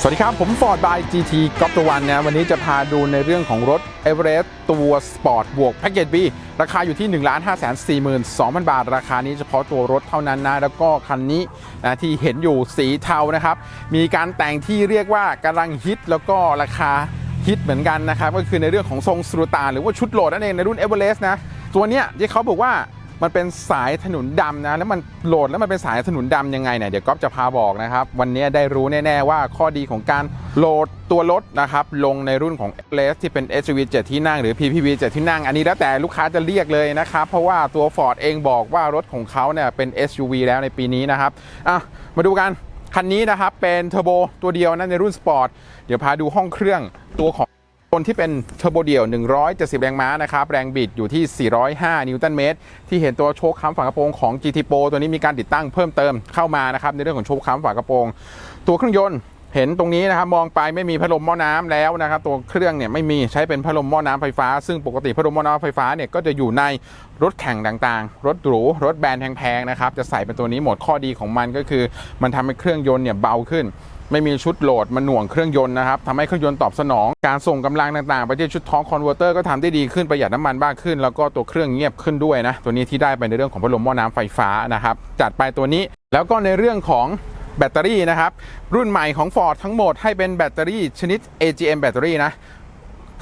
สวัสดีครับ ผม Ford by GT ก๊อปตะวันนะวันนี้จะพาดูในเรื่องของรถ Everest ตัวสปอร์ตบวกแพ็กเกจ B ราคาอยู่ที่ 1 5 4 2 0 0 0 บาท ราคานี้เฉพาะตัวรถเท่านั้นนะ แล้วก็คันนี้นะที่เห็นอยู่สีเทานะครับ มีการแต่งที่เรียกว่ากำลังฮิตแล้วก็ราคาฮิตเหมือนกันนะครับ ก็คือในเรื่องของทรงสุรตานหรือว่าชุดโหลดนั่นเองในรุ่น Everest นะตัวเนี้ยที่เขาบอกว่า มันเป็นสายถนนดำนะ แล้วมันโหลดแล้วมันเป็นสายถนนดำยังไงเนี่ยเดี๋ยวก๊อฟจะพาบอกนะครับ วันนี้ได้รู้แน่ ๆ ว่าข้อดีของการโหลดตัวรถนะครับ ลงในรุ่นของ l s ที่เป็น SUV 7 ที่นั่งหรือ PPV 7 ที่นั่ง อันนี้แล้วแต่ลูกค้าจะเรียกเลยนะครับ เพราะว่าตัว Ford เองบอกว่ารถของเขาเนี่ยเป็น SUV แล้วในปีนี้นะครับอะมาดูกันคันนี้นะครับเป็นเทอร์โบตัวเดียวนะในรุ่นสปอร์ตเดี๋ยวพาดูห้องเครื่องตัวของ คนที่เป็นเทอร์โบเดี่ยว 170 แรงม้านะครับ แรงบิดอยู่ที่ 405 นิวตันเมตร ที่เห็นตัวโชคค้ำฝากระโปรงของ GT Pro ตัวนี้มีการติดตั้งเพิ่มเติมเข้ามานะครับ ในเรื่องของโชคค้ำฝากระโปรง ตัวเครื่องยนต์เห็นตรงนี้นะครับมองไปไม่มีพัดลมหม้อน้ำแล้วนะครับตัวเครื่องเนี่ยไม่มีใช้เป็นพัดลมหม้อน้ำไฟฟ้า ซึ่งปกติพัดลมหม้อน้ำไฟฟ้าเนี่ยก็จะอยู่ในรถแข่งต่างๆ รถหรูรถแบรนด์แพงๆนะครับจะใส่เป็นตัวนี้หมดข้อดีของมันก็คือ มันทำให้เครื่องยนต์เนี่ยเบาขึ้น ไม่มีชุดโหลดมันหน่วงเครื่องยนต์นะครับทำให้เครื่องยนต์ตอบสนอง การส่งกำลังต่างๆ ไปที่ชุดท้องคอนเวอร์เตอร์ก็ทำได้ดีขึ้นประหยัดน้ำมันมากขึ้น แล้วก็ตัวเครื่องเงียบขึ้นด้วยนะ ตัวนี้ที่ได้ไปในเรื่องของพัดลมหม้อน้ำไฟฟ้านะครับ จัดไปตัวนี้แล้วก็ในเรื่องของแบตเตอรี่นะครับ รุ่นใหม่ของ Ford ทั้งหมดให้เป็นแบตเตอรี่ชนิด AGM แบตเตอรี่นะ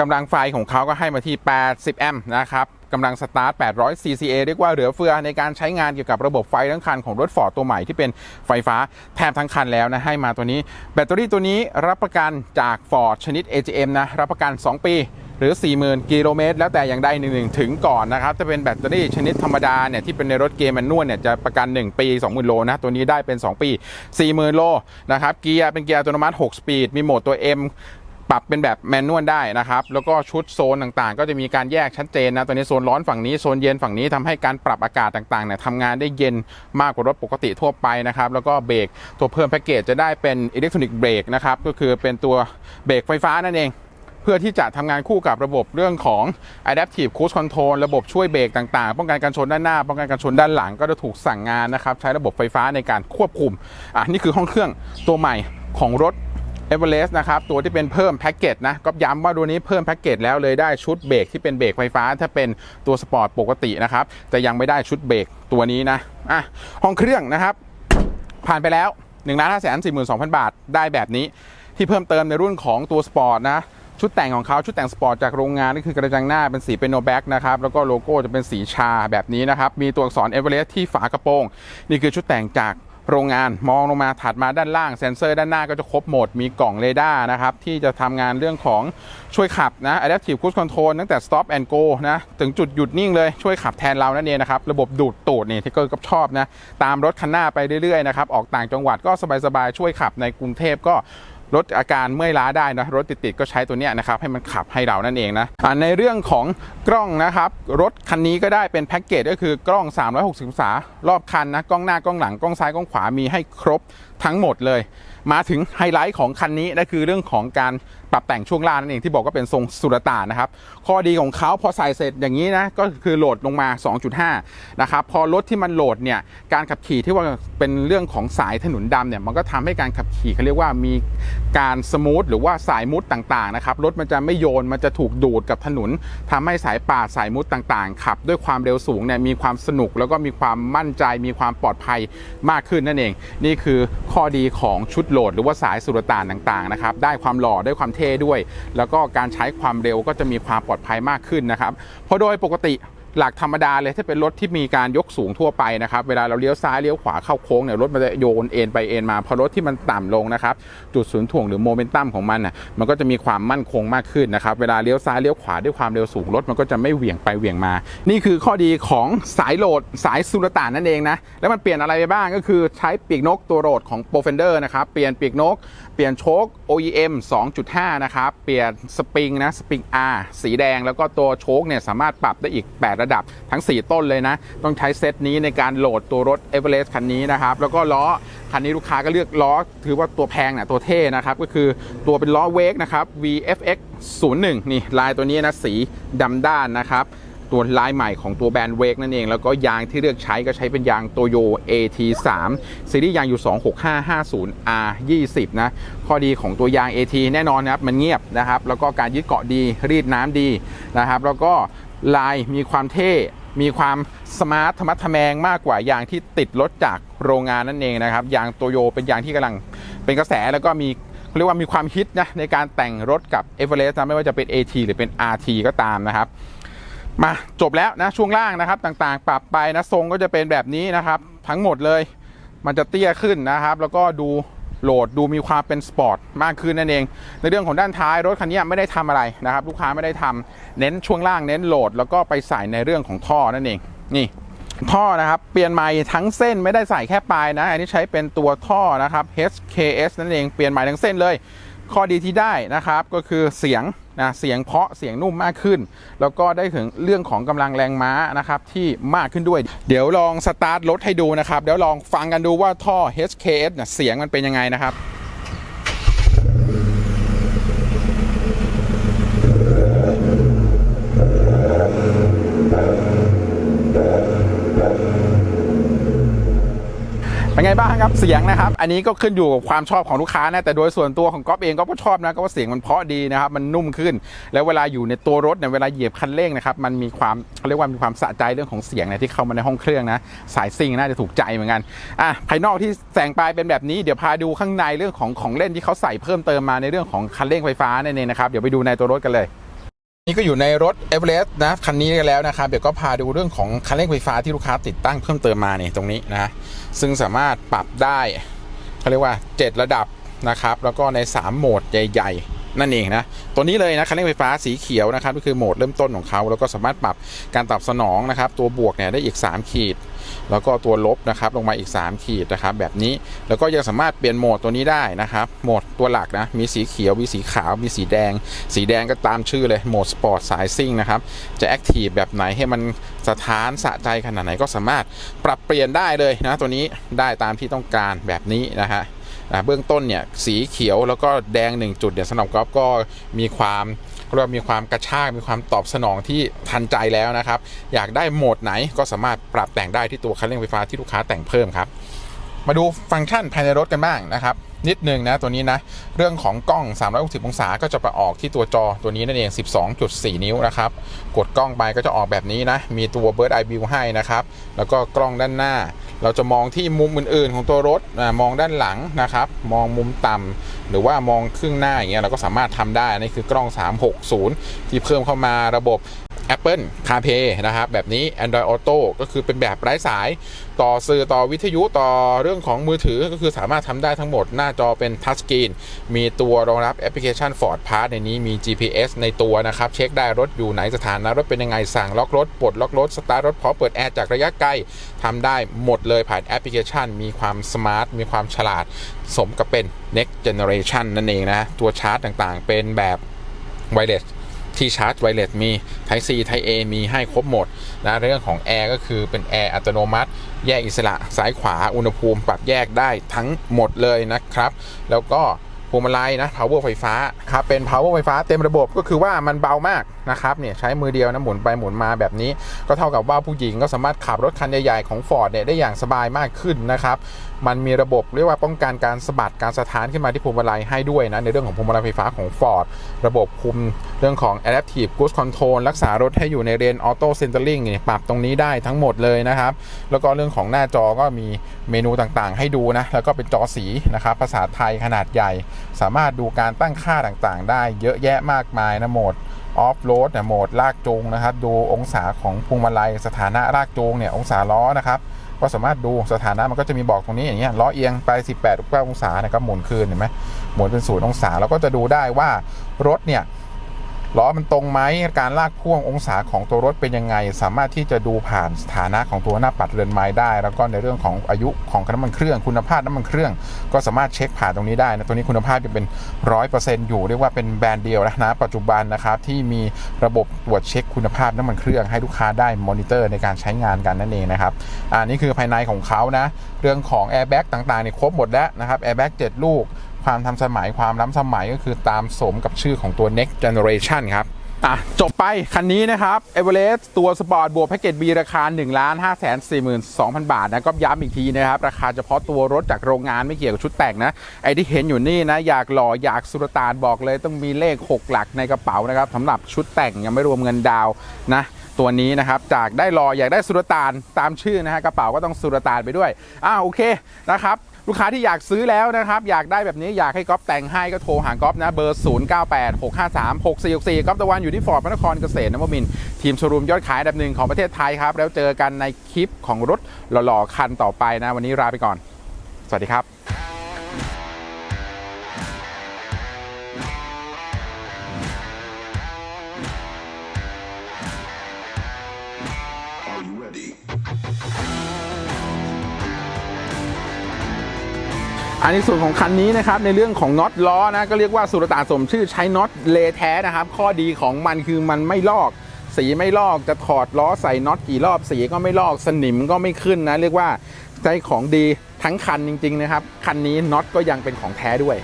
กำลังไฟของเขาก็ให้มาที่ 80 แอมป์นะครับ กำลังสตาร์ท 800 CCA เรียกว่าเหลือเฟือในการใช้งานเกี่ยวกับระบบไฟทั้งคันของรถฟอร์ดตัวใหม่ที่เป็นไฟฟ้าแทบทั้งคันแล้วนะ ให้มาตัวนี้ แบตเตอรี่ตัวนี้รับประกันจาก Ford ชนิด AGM นะ รับประกัน 2 ปีหรือ 40,000 กิโลเมตร แล้วแต่อย่างใดหนึ่งถึงก่อนนะครับถ้าเป็นแบตเตอรี่ชนิดธรรมดาเนี่ยที่เป็นในรถเกมแมนนวลเนี่ยจะประกัน 1 ปี 20,000 โลนะ ตัวนี้ได้เป็น 2 ปี 40,000 โลนะครับ เกียร์เป็นเกียร์อัตโนมัติ 6 สปีด มีโหมดตัว M ปรับเป็นแบบแมนนวลได้นะครับ แล้วก็ชุดโซนต่างๆ ก็จะมีการแยกชัดเจนนะ ตอนนี้โซนร้อนฝั่งนี้โซนเย็นฝั่งนี้ทำให้การปรับอากาศต่างๆเนี่ยทำงานได้เย็นมากกว่ารถปกติทั่วไปนะครับ แล้วก็เบรกตัวเพิ่มแพ็กเกจจะได้เป็นอิเล็กทรอนิกส์เบรกนะครับ ก็คือเป็นตัวเบรกไฟฟ้านั่นเองเพื่อที่จะทำงานคู่กับระบบเรื่องของ adaptive cruise control ระบบช่วยเบรกต่างๆ ป้องกันการชนด้านหน้า ป้องกันการชนด้านหลัง ก็จะถูกสั่งงานนะครับ ใช้ระบบไฟฟ้าในการควบคุม อะนี่คือห้องเครื่องตัวใหม่ของรถ เอเวอเรสต์นะครับตัวที่เป็นเพิ่มแพ็กเกจนะก็ย้ำว่าตัวนี้เพิ่มแพ็กเกจแล้วเลยได้ชุดเบรกที่เป็นเบรกไฟฟ้า ถ้าเป็นตัวสปอร์ตปกตินะครับแต่ยังไม่ได้ชุดเบรกตัวนี้นะอะห้องเครื่องนะครับ ผ่านไปแล้ว1นึ่งล้านห้าแสนสี่หมื่นสองพันบาทได้แบบนี้ ที่เพิ่มเติมในรุ่นของตัวสปอร์ตนะชุดแต่งของเขาชุดแต่งสปอร์ตจากโรงงานนี่คือกระจังหน้าเป็นสีเป็นโนแบ็กนะครับแล้วก็โลโก้จะเป็นสีชาแบบนี้นะครับมีตัวอักษรเอเวอเรสต์ที่ฝากระโปรง นี่คือชุดแต่งจาก โรงงานมองลงมาถัดมาด้านล่างเซ็นเซอร์ด้านหน้าก็จะครบหมด มีกล่องเรดาร์นะครับ ที่จะทำงานเรื่องของช่วยขับนะ adaptive cruise control ตั้งแต่ stop and go นะ ถึงจุดหยุดนิ่งเลยช่วยขับแทนเรานั่นเองนะครับ ระบบดูดตูดนี่ที่เกิร์ก็ชอบนะ ตามรถคันหน้าไปเรื่อยๆนะครับ ออกต่างจังหวัดก็สบายๆ ช่วยขับในกรุงเทพก็ ลดอาการเมื่อยล้าได้นะรถติดๆก็ใช้ตัวเนี้ยนะครับให้มันขับให้เรานั่นเองนะในเรื่องของกล้องนะครับรถคันนี้ก็ได้เป็นแพ็กเกจก็คือกล้อง 360องศารอบคันนะกล้องหน้ากล้องหลังกล้องซ้ายกล้องขวามีให้ครบทั้งหมดเลย มาถึงไฮไลท์ของคันนี้นั่นคือเรื่องของการปรับแต่งช่วงล่างนั่นเองที่บอกว่าเป็นทรงสุรต่านนะครับ ข้อดีของเขาพอใส่เสร็จอย่างนี้นะก็คือโหลดลงมา 2.5 นะครับ พอรถที่มันโหลดเนี่ยการขับขี่ที่ว่าเป็นเรื่องของสายถนนดำเนี่ยมันก็ทำให้การขับขี่เขาเรียกว่ามีการสมูทหรือว่าสายมุดต่างๆนะครับรถมันจะไม่โยนมันจะถูกดูดกับถนนทำให้สายป่าสายมุดต่างๆขับ ด้วยความเร็วสูงเนี่ยมีความสนุกแล้วก็มีความมั่นใจมีความปลอดภัยมากขึ้นนั่นเอง นี่คือ ข้อดีของชุดโหลดหรือว่าสายสุรต่านต่างๆนะครับได้ความหล่อได้ความเท่ด้วย แล้วก็การใช้ความเร็วก็จะมีความปลอดภัยมากขึ้นนะครับเพราะโดยปกติ หลักธรรมดาเลยถ้าเป็นรถที่มีการยกสูงทั่วไปนะครับ เวลาเราเลี้ยวซ้ายเลี้ยวขวาเข้าโค้งเนี่ยรถมันจะโยนเอ็นไปเอ็นมาพอรถที่มันต่ำลงนะครับ จุดศูนย์ถ่วงหรือโมเมนตัมของมันน่ะมันก็จะมีความมั่นคงมากขึ้นนะครับเวลาเลี้ยวซ้ายเลี้ยวขวาด้วยความเร็วสูงรถมันก็จะไม่เหวี่ยงไปเหวี่ยงมา นี่คือข้อดีของสายโหลดสายสุลต่านนั่นเองนะแล้วมันเปลี่ยนอะไรไปบ้างก็คือใช้ปีกนกตัวโหลดของ p r o f e n d e r นะครับเปลี่ยนปีกนก เปลี่ยนโชค OEM 2.5 นะครับเปลี่ยนสปริงนะสปริง R สีแดง แล้วก็ตัวโชคเนี่ยสามารถปรับได้อีก 8ระดับทั้ง 4 ต้นเลยนะ ต้องใช้เซตนี้ในการโหลดตัวรถ e v e r e s t คันนี้นะครับ แล้วก็ล้อคันนี้ลูกค้าก็เลือกล้อ ถือว่าตัวแพงนะตัวเท่นะครับ ก็คือตัวเป็นล้อเวกนะครับ VFX 01นี่ลายตัวนี้นะสีดำด้านนะครับตัวลายใหม่ของตัวแบรนด์เวกนั่นเอง แล้วก็ยางที่เลือกใช้ก็ใช้เป็นยางโตโย AT3 ซีรีส์ยางอยู่ 26550 R20 นะข้อดีของตัวยาง AT แน่นอนนะครับ มันเงียบนะครับ แล้วก็การยึดเกาะดีรีดน้ำดีนะครับ แล้วก็ ลายมีความเท่ มีความสมาร์ทธรรมะทแมงมากกว่ายางที่ติดรถจากโรงงานนั่นเองนะครับ ยางโตโยเป็นยางที่กำลังเป็นกระแสแล้วก็มีเขาเรียกว่ามีความฮิตนะในการแต่งรถกับ e v e r e s t นะไม่ว่าจะเป็น AT หรือเป็น RT ก็ตามนะครับ มาจบแล้วนะช่วงล่างนะครับต่างๆ ปรับไปนะทรงก็จะเป็นแบบนี้นะครับ ทั้งหมดเลย มันจะเตี้ยขึ้นนะครับ แล้วก็ดู โหลดดูมีความเป็นสปอร์ตมากขึ้นนั่นเอง ในเรื่องของด้านท้ายรถคันนี้ไม่ได้ทำอะไรนะครับ ลูกค้าไม่ได้ทำเน้นช่วงล่างเน้นโหลด แล้วก็ไปใส่ในเรื่องของท่อนั่นเองนี่ท่อนะครับ เปลี่ยนใหม่ทั้งเส้นไม่ได้ใส่แค่ปลายนะ อันนี้ใช้เป็นตัวท่อนะครับ HKS นั่นเองเปลี่ยนใหม่ทั้งเส้นเลย ข้อดีที่ได้นะครับก็คือเสียงนะเสียงเพาะเสียงนุ่มมากขึ้น แล้วก็ได้ถึงเรื่องของกำลังแรงม้านะครับที่มากขึ้นด้วย เดี๋ยวลองสตาร์ทรถให้ดูนะครับเดี๋ยวลองฟังกันดูว่าท่อ HKS เนี่ยเสียงมันเป็นยังไงนะครับ เป็นไง บ้างครับเสียงนะครับ อันนี้ก็ขึ้นอยู่กับความชอบของลูกค้านะแต่โดยส่วนตัวของก๊อฟเองก็ชอบนะก็ว่าเสียงมันเพราะดีนะครับมันนุ่มขึ้น แล้วเวลาอยู่ในตัวรถเนี่ยเวลาเหยียบคันเร่งนะครับมันมีความเขาเรียกว่ามีความสะใจเรื่องของเสียงเนี่ยที่เข้ามาในห้องเครื่องนะสายซิงน่าจะถูกใจเหมือนกันอะภายนอกที่แสงปลายเป็นแบบนี้เดี๋ยวพาดูข้างในเรื่องของของเล่นที่เขาใส่เพิ่มเติมมาในเรื่องของคันเร่งไฟฟ้านั่นเองนะครับเดี๋ยวไปดูในตัวรถกันเลย นี่ก็อยู่ในรถ e v e r e s t นะคันนี้กันแล้วนะครับเดี๋ยวก็พาดูเรื่องของคันเร่งไฟฟ้าที่ลูกค้าติดตั้งเพิ่มเติมมาเนี่ยตรงนี้นะซึ่งสามารถปรับได้เขาเรียกว่า 7 ระดับนะครับแล้วก็ใน 3 โหมดใหญ่ๆ นั่นเองนะตัวนี้เลยนะคันเร่งไฟฟ้าสีเขียวนะครับก็คือโหมดเริ่มต้นของเขาแล้วก็สามารถปรับการตอบสนองนะครับตัวบวกเนี่ยได้อีก 3 ขีด แล้วก็ตัวลบนะครับลงมาอีก 3 ขีดนะครับแบบนี้แล้วก็ยังสามารถเปลี่ยนโหมดตัวนี้ได้นะครับโหมดตัวหลักนะมีสีเขียวมีสีขาวมีสีแดง สีแดงก็ตามชื่อเลยโหมดสปอร์ตสายซิ่งนะครับจะแอคทีฟแบบไหนให้มันสถานสะใจขนาดไหนก็สามารถปรับเปลี่ยนได้เลยนะตัวนี้ได้ตามที่ต้องการแบบนี้นะฮะเบื้องต้นเนี่ยสีเขียวแล้วก็แดง 1 จุดเนี่ยสำหรับกอล์ฟก็มีความ เรียกว่ามีความกระชากมีความตอบสนองที่ทันใจแล้วนะครับ อยากได้โหมดไหนก็สามารถปรับแต่งได้ที่ตัวคันเร่งไฟฟ้าที่ลูกค้าแต่งเพิ่มครับ มาดูฟังก์ชันภายในรถกันบ้างนะครับ นิดนึงนะตัวนี้นะ เรื่องของกล้อง 360 องศาก็จะไปออกที่ตัวจอตัวนี้นั่นเอง 12.4 นิ้วนะครับ กดกล้องไปก็จะออกแบบนี้นะ มีตัว Bird Eye View ให้นะครับ แล้วก็กล้องด้านหน้า เราจะมองที่มุมอื่น ๆ ของตัวรถมองด้านหลังนะครับ มองมุมต่ำหรือว่ามองครึ่งหน้าอย่างเงี้ยเราก็สามารถทำได้นี่คือกล้อง 360 ที่เพิ่มเข้ามาระบบ Apple CarPlay นะครับ แบบนี้ Android Auto ก็คือเป็นแบบไร้สาย ต่อสื่อต่อวิทยุต่อเรื่องของมือถือก็คือสามารถทำได้ทั้งหมดหน้าจอเป็นทัชสกรีนมีตัวรองรับแอปพลิเคชัน Ford Pass ในนี้มี GPS ในตัวนะครับ เช็คได้รถอยู่ไหนสถานะรถเป็นยังไง สั่งล็อกรถ ปลดล็อกรถ สตาร์ทรถพร้อมเปิดแอร์จากระยะไกลทำได้หมดเลยผ่านแอปพลิเคชัน มีความสมาร์ทมีความฉลาดสมกับเป็น next generation นั่นเองนะ ตัวชาร์จต่างๆ เป็นแบบไวเลส ที่ชาร์จไวเลสมี Type C Type A มีให้ครบหมดนะเรื่องของแอร์ก็คือเป็นแอร์อัตโนมัติ แยกอิสระซ้ายขวาอุณหภูมิปรับแยกได้ทั้งหมดเลยนะครับ แล้วก็พวงมาลัยนะ power ไฟฟ้าครับเป็น power ไฟฟ้าเต็มระบบก็คือว่ามันเบามาก นะครับเนี่ยใช้มือเดียวนะหมุนไปหมุนมาแบบนี้ ก็เท่ากับว่าผู้หญิงก็สามารถขับรถคันใหญ่ๆของ Ford เนี่ยได้อย่างสบายมากขึ้นนะครับมันมีระบบเรียกว่าป้องกันการสะบัดการสะท้านขึ้นมาที่พวงมาลัยให้ด้วยนะในเรื่องของพวงมาลัยไฟฟ้าของ Ford ระบบคุมเรื่องของ Adaptive Cruise Control รักษารถให้อยู่ในเลน Auto Centering เนี่ยปรับตรงนี้ได้ทั้งหมดเลยนะครับ แล้วก็เรื่องของหน้าจอก็มีเมนูต่างๆ ให้ดูนะ แล้วก็เป็นจอสีนะครับภาษาไทยขนาดใหญ่ สามารถดูการตั้งค่าต่างๆ ได้เยอะแยะมากมายนะโหมด ออฟโรดเนี่ยโหมดลากจูงนะครับดูองศาของพวงมาลัยสถานะลากจูงเนี่ยองศาล้อนะครับก็สามารถดูสถานะมันก็จะมีบอกตรงนี้อย่างเงี้ยล้อเอียงไป 18 องศาเนี่ยก็หมุนคืนเห็นไหมหมุนเป็นศูนย์องศาแล้วก็จะดูได้ว่ารถเนี่ย ล้อมันตรงไหมการลากพ่วงองศาของตัวรถเป็นยังไง สามารถที่จะดูผ่านสถานะของตัวหน้าปัดเรือนไม้ได้ แล้วก็ในเรื่องของอายุของน้ำมันเครื่อง คุณภาพน้ำมันเครื่อง ก็สามารถเช็คผ่านตรงนี้ได้นะตัวนี้คุณภาพจะเป็นร้อยเปอร์เซ็นต์อยู่เรียกว่าเป็นแบรนด์เดียวนะนะปัจจุบันนะครับที่มีระบบตรวจเช็คคุณภาพน้ำมันเครื่อง ให้ลูกค้าได้มอนิเตอร์ในการใช้งานกันนั่นเองนะครับอันนี้คือภายในของเขานะเรื่องของแอร์แบ็กต่างๆเนี่ยครบหมดแล้วนะครับแอร์แบ็กเจ็ดลูก ความทันสมัยความล้ำสมัยก็คือตามสมกับชื่อของตัว next generation ครับอะจบไป คันนี้นะครับเอเวอเรสต์ตัวสปอร์ตบวกแพ็กเกจ B ราคา 1 5 4 2 0 0 0 บาทนะก็ย้ำอีกทีนะครับ ราคาเฉพาะตัวรถจากโรงงานไม่เกี่ยวกับชุดแต่งนะ ไอที่เห็นอยู่นี่นะ อยากหล่ออยากสุรตานบอกเลย ต้องมีเลข 6 หลักในกระเป๋านะครับสำหรับชุดแต่งยังไม่รวมเงินดาวนะตัวนี้นะครับ จากได้รออยากได้สุรตานตามชื่อนะฮะกระเป๋าก็ต้องสุรตานไปด้วยอ่าโอเคนะครับ ลูกค้าที่อยากซื้อแล้วนะครับ อยากได้แบบนี้อยากให้ก๊อฟแต่งให้ก็โทรหาก๊อฟนะ เบอร์ 0 9 8 6 5 3 6 4 6 4ก๊อฟตะวันอยู่ที่ฟอร์ดพระนครเกษตรนวมินทีมโชว์รูมยอดขายอันดับหนึ่งของประเทศไทยครับ แล้วเจอกันในคลิปของรถหล่อๆคันต่อไปนะ วันนี้ลาไปก่อน สวัสดีครับ อันนี้ส่วนของคันนี้นะครับในเรื่องของน็อตล้อนะก็เรียกว่าสุรตาสมชื่อใช้น็อตเลแท้นะครับข้อดีของมันคือมันไม่ลอก สีไม่ลอกจะถอดล้อใส่น็อตกี่รอบสีก็ไม่ลอกสนิมก็ไม่ขึ้นนะเรียกว่าใช้ของดีทั้งคันจริงๆนะครับคันนี้น็อตก็ยังเป็นของแท้ด้วย